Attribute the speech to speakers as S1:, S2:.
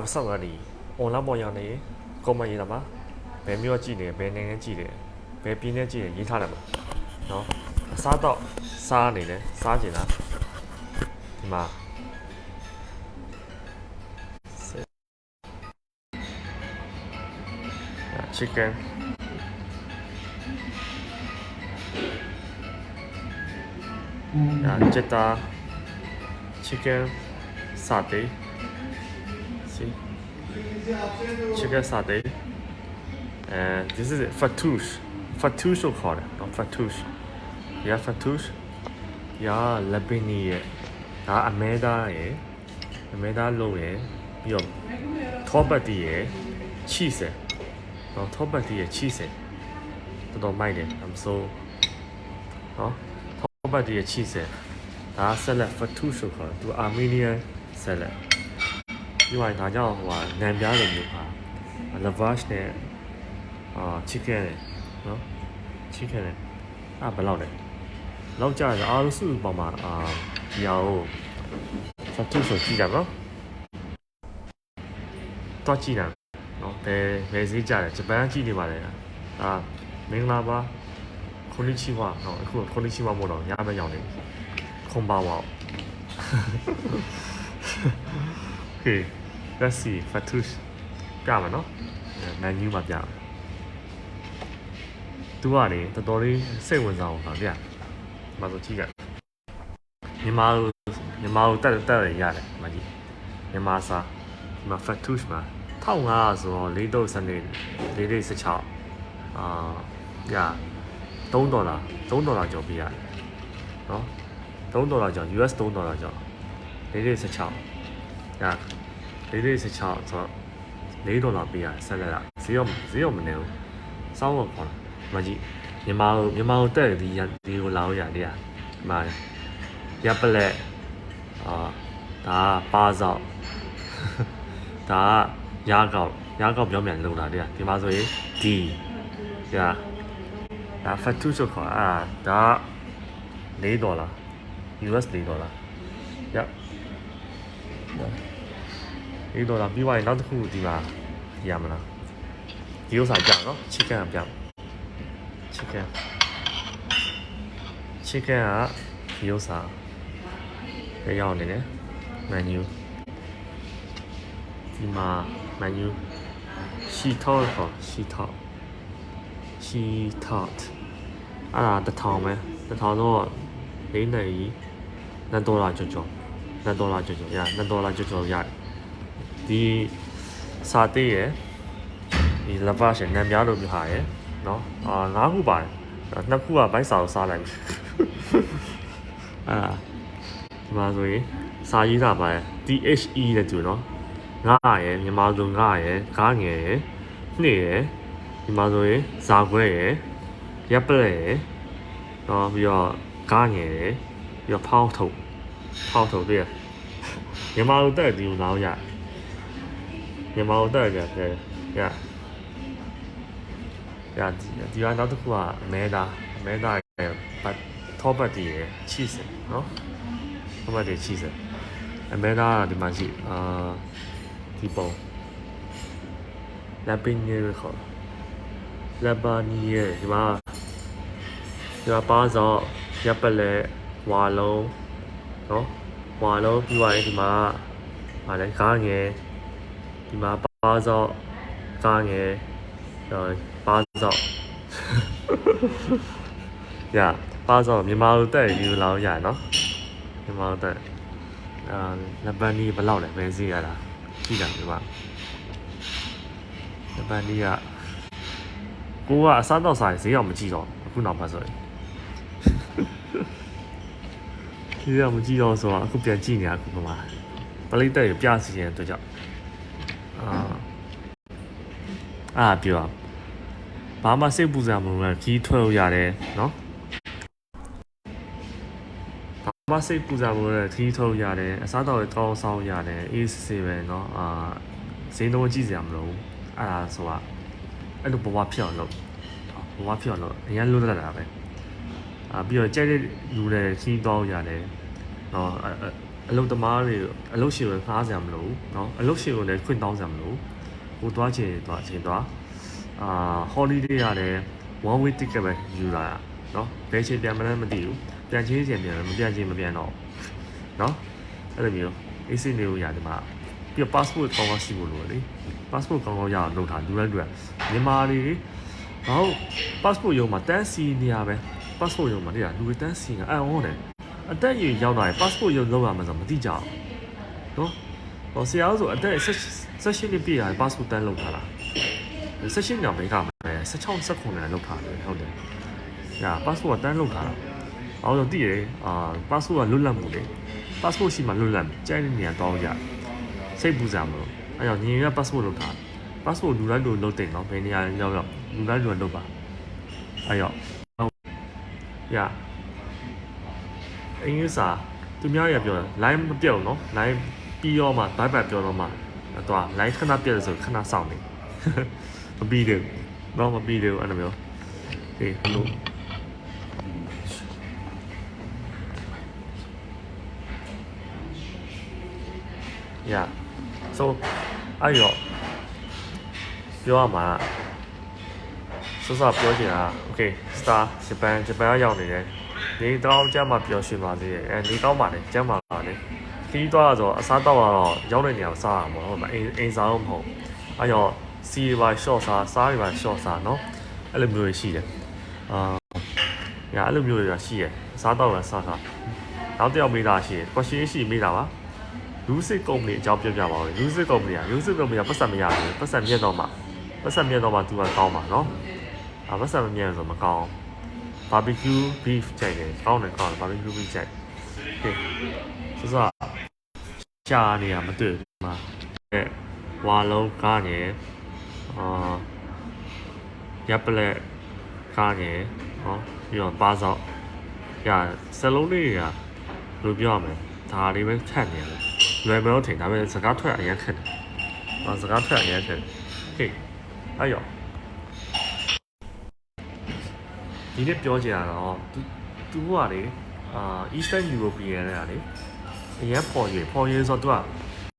S1: ဟာဆောက်ရသည်အွန်လိုင်းပေါ်ရောက်နေကွန်မန့်ရေးတာပါဘယ်မျိုးကြည့်နေဘယ်နိုင်ငံကြည့်တယ်ဘယ်ပြည်နယ်ကြည့်တယ်ရေးထားတယ်ပေါ့နော်အစားတော့စားနေတယ်စားကျင်တာဒီမှာ chicken uh, jetta chicken satay see chicken satay and this is fattoush fattoush ကိုခေါ်တယ်နော် fattoush yeah fattoush yeah labini ရဲ့ဒါအမဲသားရဲ့အမဲသားလုံးရဲ့ပြီးတော့ထောပတ်တီရဲ့ cheese ရဲ့နော်ထောပတ်တီရဲ့ cheese ရဲ့တော်တော်မိုက်တယ် I'm so နော်ထောပတ်တီရဲ့ cheese ရဲ့ဒါ salad fattoush ဆိုခေါ်တယ်သူ Armenian salad ပြီးရင်ဒါကြောင့်ဟိုဟာနံပြားလိုမျိုးဟာ lavash နဲ့အာ chicken နဲ့နော် chicken နဲ့အဲ့ဘယ်လောက်လဲလောက်ကြရအားလုံးစုစုပေါင်းမှာအာဒီဟာကို fattoush ဆိုကြည့်ကြပါနော် တော့ကြည့်တာเนาะဘယ်ဘယ်ဈေးကြတယ်ဂျပန်ကကြည့်နေပါလေအာမင်္ဂလာပါခွန်နီချီဝါเนาะအခုခွန်နီချီဝါမို့တော့ညဘက်ရောက်နေပြီခွန်ပါဝါ Okay let's see လက်စီဖတ်ထုပြမှာနော်မန်နျူးမှာပြမှာသူကလေတော်တော်လေးစိတ်ဝင်စားအောင်ပါဗျာမဆိုကြည့်ကမြန်မာလိုမြန်မာလိုတက်တက်ရရတယ်မကြီးမြန်မာစာဒီမှာ fat touch မှာ1500ဆိုတော့၄တုပ်စနေ၄လေး16အာပြ3ဒေါ်လာ3ဒေါ်လာကျော်ပေးရတယ်နော်3ဒေါ်လာကျော် US 3ဒေါ်လာကျော်၄လေး16ညာ 4လေး16ဆိုတော့4ဒေါ်လာပေးရတယ်ဆက်လက်ရဈေးရောဈေးရောမနေဘူးစောင်းတော့ခေါ်တာမကြီးမြန်မာကိုမြန်မာကိုတက်ဒီရဒီကိုလာလို့ရတယ်ဒီမှာရပ်ပလက်အာဒါကပါစောက်ဒါကရားကောက်ရားကောက်ပြောင်းပြန်လုံတာတဲ့ဒီမှာဆိုရင်ဒီရာဒါဖတ်တူဆိုခေါ်အာဒါ4ဒေါ်လာ US 4ဒေါ်လာရ 4ဒေါ်လာပြီးသွားရင်နောက်တစ်ခုဒီမှာရမလားဒီဥစ္စာပြနော် chicken ကပြ chicken chicken ကဒီဥစ္စာရရောက်နေတယ် menu ဒီမှာ menu ရှီထော့ခေါ်ရှီထော့ရှီထော့အဲ့ဒါတစ်ထောင်ပဲတစ်ထောင်တော့လေးနေကြီး2ဒေါ်လာကျော်ကျော်2ဒေါ်လာကျော်ကျော်ရ2ဒေါ်လာကျော်ကျော်ရတယ် ဒီစာတေးရယ်ဒီလဗရှယ်နံပြားလိုမျိုးဟာရယ်နော်အာငါးခုပါတယ်နှစ်ခုကဘိုက်စာကိုစားလိုက်ပြီအာဒီမှာဆိုရင်စာရေးတာပါရယ် THE တဲ့သူနော်ငါရယ်မြန်မာလိုငါရယ်ကားငယ်ရယ်နှည့်ရယ်ဒီမှာဆိုရင်ဇာခွဲရယ်ရပ်ပလက်ရယ်တော့ပြီးတော့ကားငယ်ရယ်ပြီးတော့ဖောင်းထုတ်ဖောင်းထုတ်ပြရမြန်မာလိုတက်ဒီလိုနားရ မြန်မာလိုတက်ကြတယ်ရရဒီကနောက်တစ်ခုကအမဲသားအမဲသားရယ်ပတ်ထောပတ်တီရယ်ချီစနော်ထောပတ်တီချီစအမဲသားကဒီမှာရှိအာဒီပုံလက်ပင်းရခေါ်လက်ပါနီရဒီမှာဒီမှာပါစောရပ်ပလဲဝါလုံးနော်ဝါလုံးပြီးသွားရင်ဒီမှာဗာလဲကားငယ် ဒီမှာပါစောကားငယ်တော့ပါစောရပါစောမြန်မာလိုတက်ယူလောင်းရနော်မြန်မာလိုတက်အာလက်ပန်းနီဘယ်လောက်လဲဘယ်စီရတာကြည့်တာဒီမှာဂျပန်ကြီးကကိုကအစားတော့ဆိုင်ဈေးအောင်မကြည့်တော့အခုနောက်မှဆိုရင်ဈေးအောင်မကြည့်တော့ဆိုတော့အခုပြန်ကြည့်နေတာအခုမှပလိတ်တက်ရပြစီရင်အတွက်ကြောင့် အာအာပြောဘာမှစိတ်ပူစရာမလိုဘူးကြီးထွက်လို့ရတယ်နော်ဘာမှစိတ်ပူစရာမလိုတဲ့ကြီးထွက်လို့ရတယ်အစားတော့ကောင်းဆောင်ရတယ်အေးစေးပဲเนาะအာဈေးနှုန်းကြည့်စရာမလိုဘူးအဲ့ဒါဆိုတာအဲ့လိုဘဝဖြစ်အောင်လုပ်ဘဝဖြစ်အောင်လုပ်အရင်လွတ်တတ်တာပဲအာပြီးတော့ကြိုက်တဲ့လူတွေကြီးတော့ရတယ်เนาะ အလုပ်သမားတွေအလုပ်ရှင်ကိုငှားစရာမလိုဘူးเนาะအလုပ်ရှင်ကိုလည်းခွင့်တောင်းစရာမလိုဘူးဟိုသွားချင်သွားချင်သွားအာ holiday ရတယ် one way ticket ပဲယူလာတာเนาะဘယ်ချိန်ပြန်မလဲမသိဘူးပြန်ချင်းချင်းပြန်မပြန်ချင်းမပြန်တော့เนาะအဲ့လိုမျိုးအေးစိနေလို့ရတယ်မှာပြီးတော့ passport ကောင်းကောင်းရှိဖို့လိုတယ်လေ passport ကောင်းကောင်းရအောင်လုပ်ထားလူတိုင်းလူတိုင်းမြန်မာတွေဟော passport ရုံမှာတန်းစီနေရပဲ passport ရုံမှာတိရလူတွေတန်းစီနေအဲ့ဟောတယ် အသက်အရွယ်ရောက်လာရင် passport ရုံလောက်ရမှာဆိုမသိကြအောင်နော်ဟောဆရာဆိုအသက်16နှစ်ပြည့်ရတယ် passport တန်းလောက်ထားတာ16ညောင်မိကမယ်16 19နဲ့လောက်ထားတယ်ဟုတ်တယ်ညာ passport ကတန်းလောက်ထားတာအော်တော့တည်ရအာ passport ကလွတ်လပ်မှုလေ passport ရှိမှလွတ်လပ်ကြိုက်တဲ့နေရာတောင်းကြစိတ်ပူစရာမလို့အဲ့တော့ညီရ passport လောက်ထား passport လူတိုင်းလူလုပ်တင်နော်ဘယ်နေရာရောက်ရောက်လူတိုင်းလူလုပ်ပါအဲ့တော့ရ အင်္ဂလိပ်စာသူများရပြောတယ် line မပြောက်နော် line ပြီးတော့မှ bye bye ပြောတော့မှအတော့ line ခဏပြတ်တယ်ဆိုခဏစောင့်နေမပြီးတယ်တော့မပြီးတယ်အဲ့လိုမျိုးဟေးဘလို့ Yeah. So အဲ့ရောပြောရမှာစစပြောချင်တာ Okay star ဂျပန်ဂျပန်ကရောက်နေတယ် နေတော့ကျမ်းမှာပျော်ရွှင်ပါသေးတယ်အဲနေကောင်းပါလေကျမ်းပါပါလေခီးသွားဆိုအစားတောက်ကတော့ရောက်တဲ့နေရာကိုစားရမှာပေါ့နော်အိမ်အိမ်စားတော့မဟုတ်အဲရောစီပါ short စားစားပါ short စားနော်အဲ့လိုမျိုးတွေရှိတယ်အာညာအဲ့လိုမျိုးတွေရှိတယ်စားတော့လည်းစားစားနောက်တစ်ယောက်မိတာရှိတယ် question ရှိမိတာပါ music company အကြောင်းပြောပြပါဦး music company က music company ကပတ်စံမရဘူးပတ်စံမြတ်တော့မှပတ်စံမြတ်တော့မှ तू ကကောင်းပါနော်အာပတ်စံမမြတ်ဆိုမကောင်း barbecue beef ကြိုက်တယ်ကောင်းတယ်ကောင်းတယ် barbecue beef ကြိုက်โอเคဆိုတော့ရှားနေရမတွေ့ဘူးမှာအဲဝါလုံးကားနေအာရပ်ပလက်ကားနေဟောပြီးတော့ပါစောက်ရစလုံးလေးတွေကဘယ်လိုပြောရမလဲဒါလေးပဲထက်နေတယ် လွယ်မလို့ထင်ဒါပေမဲ့စကားထွက်အရင်ခက်တယ်။ဟာစကားထွက်အရင်ခက်တယ်။ဟေးအဲ့ရော ဒီနေ့ပြောကြရတော့သူသူကလေအာ Eastern European နဲ့ကလေအရင်ပေါ်ရပေါ်ရဆိုတော့သူက